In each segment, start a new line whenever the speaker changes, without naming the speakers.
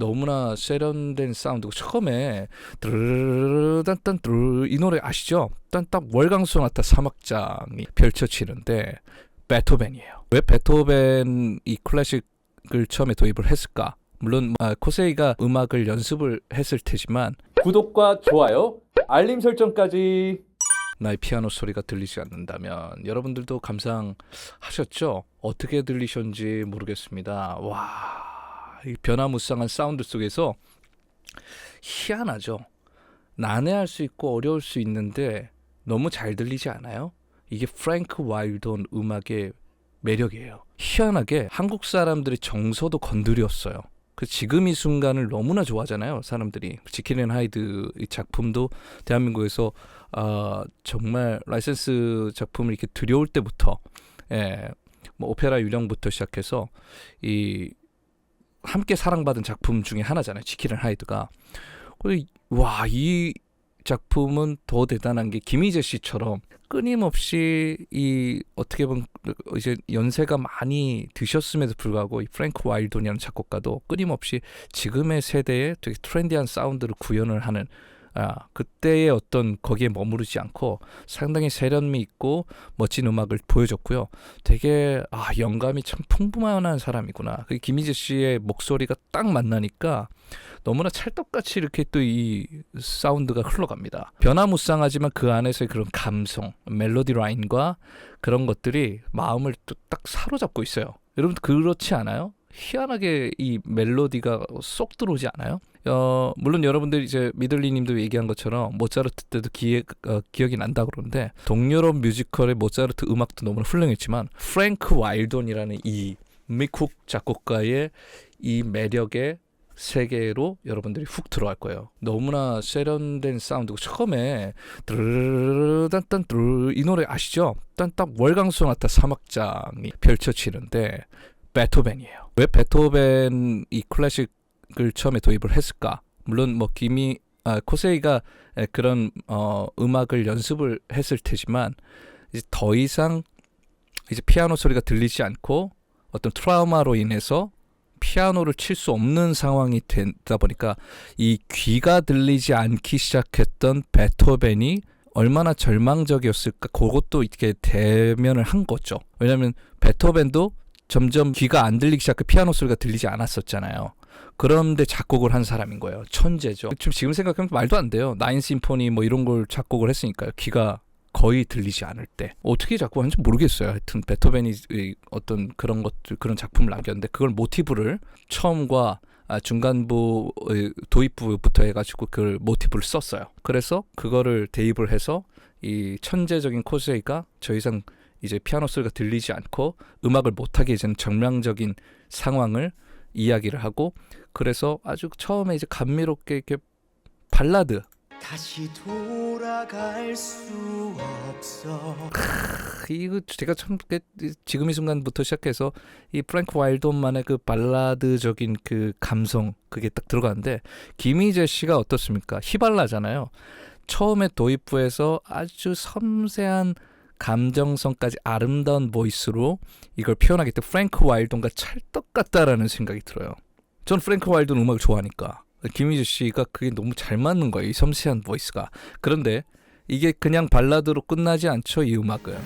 너무나 세련된 사운드고 처음에 드르르르 딴딴 드르 이 노래 아시죠? 딴딱 월강 소나타 사막장이 펼쳐지는데 베토벤이에요. 왜 베토벤 이 클래식을 처음에 도입을 했을까? 물론 아, 코세이가 음악을 연습을 했을 테지만 구독과 좋아요, 알림 설정까지 나의 피아노 소리가 들리지 않는다면 여러분들도 감상하셨죠? 어떻게 들리셨는지 모르겠습니다. 와, 이 변화무쌍한 사운드 속에서 희한하죠. 난해할 수 있고 어려울 수 있는데 너무 잘 들리지 않아요? 이게 프랭크 와일돈 음악의 매력이에요. 희한하게 한국 사람들의 정서도 건드렸어요. 그 지금 이 순간을 너무나 좋아하잖아요, 사람들이. 지킬앤 하이드 이 작품도 대한민국에서 아 정말 라이센스 작품을 이렇게 들여올 때부터 예, 뭐 오페라 유령부터 시작해서 이 함께 사랑받은 작품 중에 하나잖아요. 지킬앤 하이드가. 와, 이 작품은 더 대단한 게 김희재 씨처럼 끊임없이 이 어떻게 보면 이제 연세가 많이 드셨음에도 불구하고 이 프랭크 와일돈이라는 작곡가도 끊임없이 지금의 세대에 되게 트렌디한 사운드를 구현을 하는 아, 그때의 어떤 거기에 머무르지 않고 상당히 세련미 있고 멋진 음악을 보여줬고요. 되게 아, 영감이 참 풍부한 사람이구나. 그 김희재 씨의 목소리가 딱 만나니까 너무나 찰떡같이 이렇게 또 이 사운드가 흘러갑니다. 변화무쌍하지만 그 안에서의 그런 감성, 멜로디 라인과 그런 것들이 마음을 또 딱 사로잡고 있어요. 여러분 그렇지 않아요? 희한하게 이 멜로디가 쏙 들어오지 않아요? 어, 물론 여러분들 이제 미들리님도 얘기한 것처럼 모차르트 때도 기획, 어, 기억이 난다 그러는데 동유럽 뮤지컬의 모차르트 음악도 너무나 훌륭했지만 프랭크 와일돈이라는 이 미국 작곡가의 이 매력에 세계로 여러분들이 훅 들어갈 거예요. 너무나 세련된 사운드고 처음에 드르르르 딴딴 드르 이 노래 아시죠? 딴딱 월강 소나타 사막장이 펼쳐지는데 베토벤이에요. 왜 베토벤 이 클래식 을 처음에 도입을 했을까? 물론 뭐 김이 아, 코세이가 에, 그런 어, 음악을 연습을 했을 테지만 이제 더 이상 이제 피아노 소리가 들리지 않고 어떤 트라우마로 인해서 피아노를 칠 수 없는 상황이 되다 보니까 이 귀가 들리지 않기 시작했던 베토벤이 얼마나 절망적이었을까 그것도 이렇게 대면을 한 거죠. 왜냐하면 베토벤도 점점 귀가 안 들리기 시작해 피아노 소리가 들리지 않았었잖아요. 그런데 작곡을 한 사람인 거예요. 천재죠. 지금 지금 생각하면 말도 안 돼요. 나인 심포니 뭐 이런 걸 작곡을 했으니까요. 귀가 거의 들리지 않을 때 어떻게 작곡 하는지 모르겠어요. 하여튼 베토벤이 어떤 그런 것들 그런 작품을 남겼는데 그걸 모티브를 처음과 아, 중간부 도입부부터 해가지고 그 모티브를 썼어요. 그래서 그거를 대입을 해서 이 천재적인 코세이가 더 이상 이제 피아노 소리가 들리지 않고 음악을 못하게 이제는 정량적인 상황을 이야기를 하고 그래서 아주 처음에 이제 감미롭게 이렇게 발라드
다시 돌아갈 수 없어
이거 제가 참 그, 지금 이 순간부터 시작해서 이 프랭크 와일돈만의 그 발라드적인 그 감성 그게 딱 들어가는데 김희재 씨가 어떻습니까? 휘발라잖아요. 처음에 도입부에서 아주 섬세한 감정성까지 아름다운 보이스로 이걸 표현하기 때문에 프랭크 와일돈과 찰떡 같다라는 생각이 들어요. 전 프랭크 와일돈 음악을 좋아하니까 김희재 씨가 그게 너무 잘 맞는 거예요. 이 섬세한 보이스가. 그런데 이게 그냥 발라드로 끝나지 않죠. 이 음악은.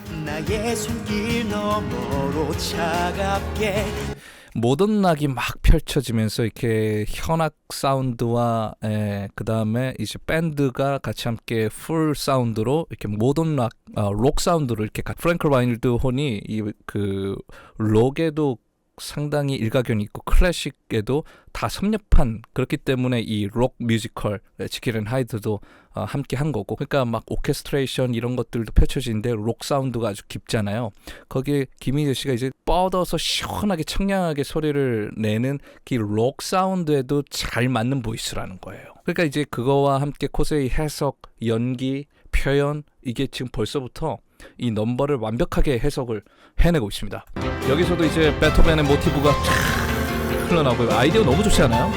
모던 락이 막 펼쳐지면서 이렇게 현악 사운드와 에, 그다음에 이제 밴드가 같이 함께 풀 사운드로 이렇게 모던 락, 어, 록 사운드로 이렇게 가- 프랭크 와일드 혼이 이 그 록에도 상당히 일가견이 있고 클래식에도 다 섭렵한 그렇기 때문에 이 록 뮤지컬 지킬앤 하이드도 어, 함께 한 거고 그러니까 막 오케스트레이션 이런 것들도 펼쳐지는데 록 사운드가 아주 깊잖아요. 거기에 김희재 씨가 이제 뻗어서 시원하게 청량하게 소리를 내는 그 록 사운드에도 잘 맞는 보이스라는 거예요. 그러니까 이제 그거와 함께 코세의 해석, 연기, 표현 이게 지금 벌써부터 이 넘버를 완벽하게 해석을 해내고 있습니다. 여기서도 이제 베토벤의 모티브가 촥 흘러나오고요. 아이디어 너무 좋지 않아요?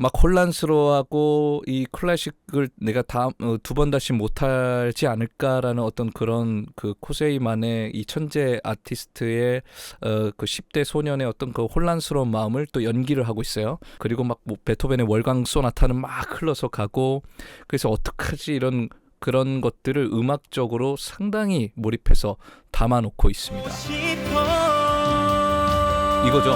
막 혼란스러워하고 이 클래식을 내가 다두 번 다시 못하지 않을까라는 어떤 그런 그 코세이만의 이 천재 아티스트의 어, 그 10대 소년의 어떤 그 혼란스러운 마음을 또 연기를 하고 있어요. 그리고 막 뭐 베토벤의 월광 소나타는 막 흘러서 가고 그래서 어떡하지 이런 그런 것들을 음악적으로 상당히 몰입해서 담아놓고 있습니다. 이거죠.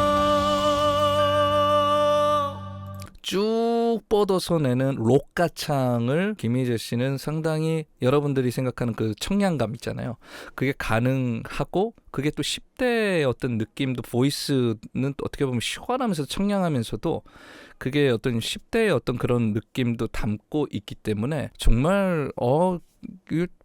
쭉 뻗어서 내는 록가창을 김희재 씨는 상당히 여러분들이 생각하는 그 청량감 있잖아요. 그게 가능하고 그게 또 10대의 어떤 느낌도 보이스는 또 어떻게 보면 시원하면서 청량하면서도 그게 어떤 10대의 어떤 그런 느낌도 담고 있기 때문에 정말 어이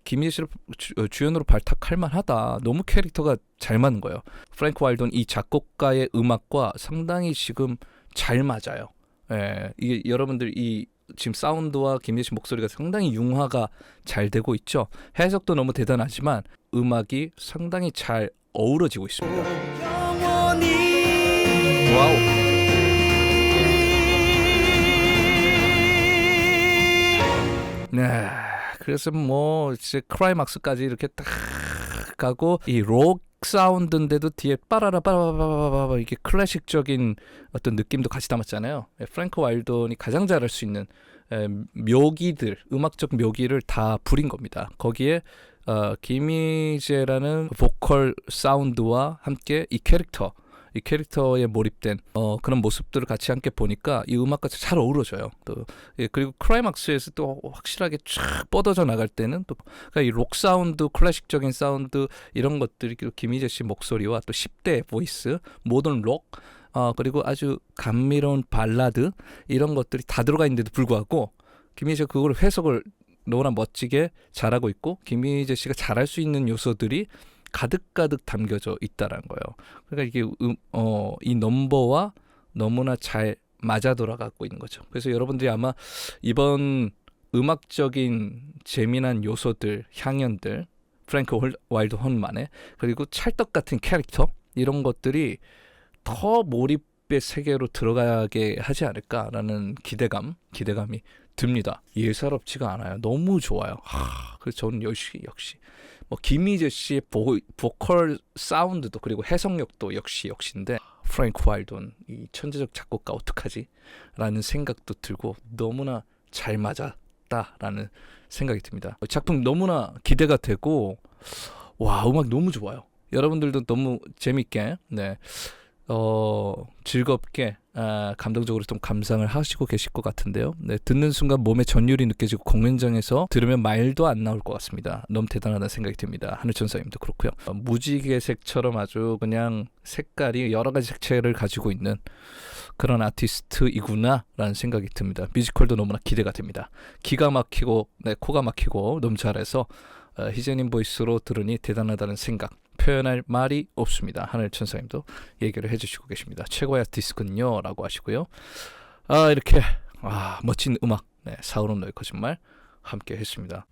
김희재 씨를 주- 어, 주연으로 발탁할 만하다. 너무 캐릭터가 잘 맞는 거예요. 프랭크 와일드는 이 작곡가의 음악과 상당히 지금 잘 맞아요. 예, 이게 여러분들 이 지금 사운드와 김예씨 목소리가 상당히 융화가 잘 되고 있죠. 해석도 너무 대단하지만 음악이 상당히 잘 어우러지고 있습니다. 와우. 네, 그래서 뭐 이제 크라이막스까지 이렇게 딱 가고 이 록 사운드인데도 뒤에 빠라라 빠라바바바바 이게 클래식적인 어떤 느낌도 같이 담았잖아요. 예, 프랭크 와일던이 가장 잘할 수 있는 에, 묘기들, 음악적 묘기를 다 부린 겁니다. 거기에 어, 김희재라는 보컬 사운드와 함께 이 캐릭터, 이 캐릭터에 몰입된 어, 그런 모습들을 같이 함께 보니까 이 음악과 잘 어우러져요. 또 예, 그리고 크라이막스에서 또 확실하게 쫙 뻗어져 나갈 때는 또 그러니까 사운드, 클래식적인 사운드 이런 것들이 김희재 씨 목소리와 또 10대 보이스, 모던 록 어, 그리고 아주 감미로운 발라드 이런 것들이 다 들어가 있는데도 불구하고 김희재 그걸 해석을 너무나 멋지게 잘하고 있고 김희재 씨가 잘할 수 있는 요소들이 가득가득 담겨져 있다라는 거예요. 그러니까 이게 음, 어, 이 넘버와 너무나 잘 맞아 돌아가고 있는 거죠. 그래서 여러분들이 아마 이번 음악적인 재미난 요소들, 향연들, 프랭크 홀- 와일드 혼만의 그리고 찰떡 같은 캐릭터 이런 것들이 더 몰입의 세계로 들어가게 하지 않을까라는 기대감, 기대감이 듭니다. 예사롭지가 않아요. 너무 좋아요. 하, 그래서 저는 역시 역시 뭐 김희재 씨의 보, 보컬 사운드도 그리고 해석력도 역시 역시인데 프랭크 와일돈 이 천재적 작곡가 어떡하지? 라는 생각도 들고 너무나 잘 맞았다라는 생각이 듭니다. 작품 너무나 기대가 되고 와 음악 너무 좋아요. 여러분들도 너무 재밌게 네. 어, 즐겁게 아, 감동적으로 좀 감상을 하시고 계실 것 같은데요. 네, 듣는 순간 몸에 전율이 느껴지고 공연장에서 들으면 말도 안 나올 것 같습니다. 너무 대단하다는 생각이 듭니다. 하늘천사님도 그렇고요. 어, 무지개색처럼 아주 그냥 색깔이 여러 가지 색채를 가지고 있는 그런 아티스트이구나라는 생각이 듭니다. 뮤지컬도 너무나 기대가 됩니다. 기가 막히고 네, 코가 막히고 너무 잘해서 어, 희재님 보이스로 들으니 대단하다는 생각 표현할 말이 없습니다. 하늘 천사님도 얘기를 해주시고 계십니다. 최고의 아티스트군요라고 하시고요. 아 이렇게 아 멋진 음악 네, 사우론 너의 거짓말 함께 했습니다.